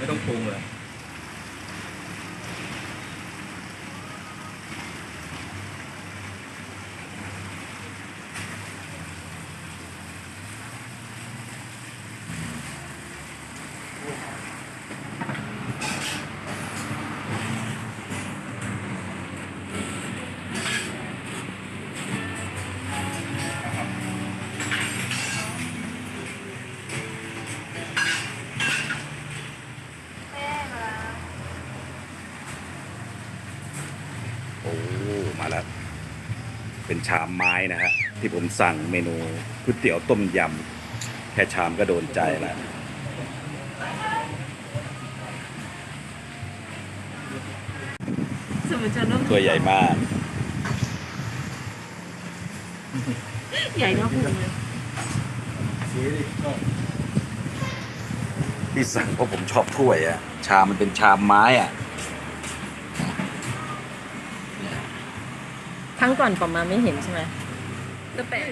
ไม่ต้องปรุงเลย มาแล้ว เป็นชามไม้นะฮะที่ผมสั่งเมนูก๋วยเตี๋ยวต้มยำแค่ชามก็โดนใจแล้วสมุนจะเริ่มตัวใหญ่มาก ใหญ่เท่าพุงเลยชี้ดิก็ที่สั่งเพราะผมชอบถ้วยอะชามมันเป็นชามไม้อะ ครั้งก่อนปอมมาไม่เห็นใช่ไหมก็แปลก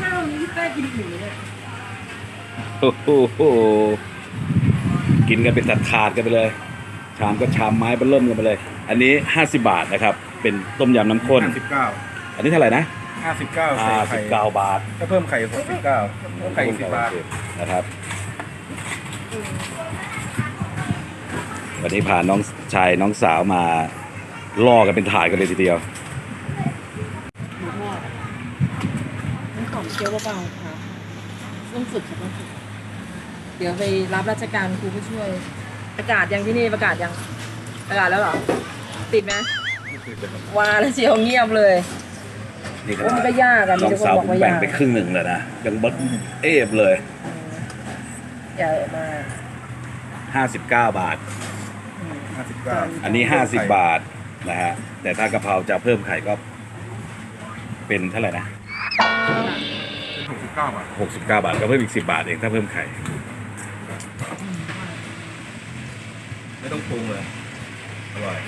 ข้าวนี้แป้กินหมูเนี่ยโอ้โหกินกันเป็นถาดๆกันไปเลย ชามก็ชามไม้เบนเริ่มกันไปเลย อันนี้ 50 บาทนะครับ เป็นต้มยำน้ำข้น ห้าสิบเก้าอันนี้เท่าไหร่นะห้าสิบเก้าใส่ไข่59บาทถ้าเพิ่มไข่หกสิบเก้าเพิ่มไข่สิบบาทนะครับ วันนี้พาน้องชายน้องสาวมา ล่อกันเป็นถาดกันเลยทีเดียวหมูทอดน้ำหอมเคี้ยวเบาๆค่ะต้องฝึกค่ะต้องฝึกเดี๋ยวไปรับราชการครูผู้ช่วย ประกาศยังที่นี่ประกาศยัง ประกาศแล้วเหรอ ติดไหมว่าแล้วเชียวเงียบเลยนี่ขโอ้นามัดนก็ยากอะมีน้องแต่คนสาวบผอกมว่าแบ่ยางกไปครึ่งหนึ่งเลยนะยังเบดเอฟเลยใหญ่มาก59บาท อืมห้าสิบเก้าอันนี้ 50 บาท นะฮะแต่ถ้ากะเพราจะเพิ่มไข่ก็เป็นเท่าไหร่นะเป็นหกสิบเก้าบาท 69 บาทก็เพิ่มอีก 10 บาทเองถ้าเพิ่มไข่ ไม่ต้องปรุงเลย อร่อย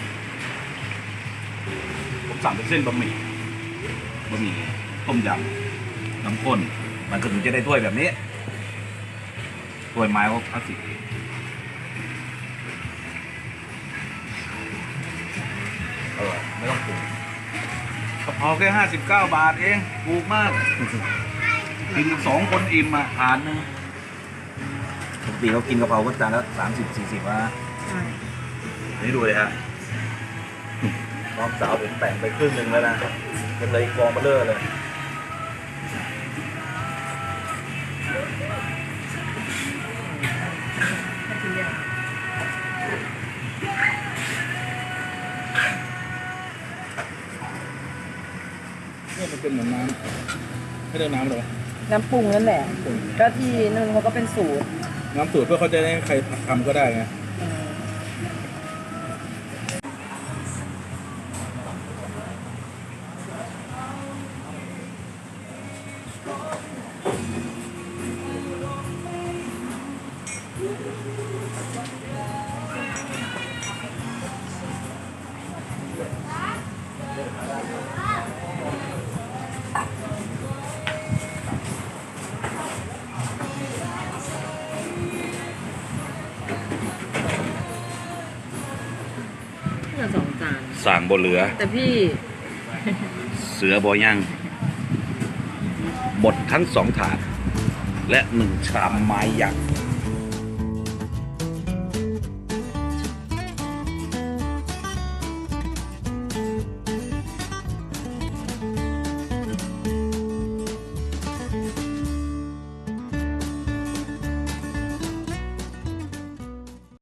ผมสั่งเป็นเส้นบะหมี่ บะหมี่ต้มยำน้ำข้น มันก็ถึงจะได้ถ้วยแบบนี้ ถ้วยไม้ก็พลาสติก อร่อยไม่ต้องปรุงกะเพราแค่ห้าสิบเก้าบาทเองถูกมาก กินสองคนอิ่มอะทานหนึงปกติเขากินกะเพราก็จานละสามสิบสี่สิบนะใช่นี่ดูเลยฮะน้องสาวผมแต่งไปครึ่งหนึ่งแล้วนะเป็นเลยกองเบลเลอร์เลย เนี่ยมันเป็นเหมือนน้ำไม่ได้น้ำหรอน้ำปรุงนั่นแหละปรุงก็ที่นู่นเขาก็เป็นสูตร น้ำสูตรเพื่อเขาจะได้ให้ใครทำก็ได้ไง องจานสั่งบนเหลือ แต่พี่เสือบอย่างหมดทั้งสองถาด และหนึ่งชามไม้ยักษ์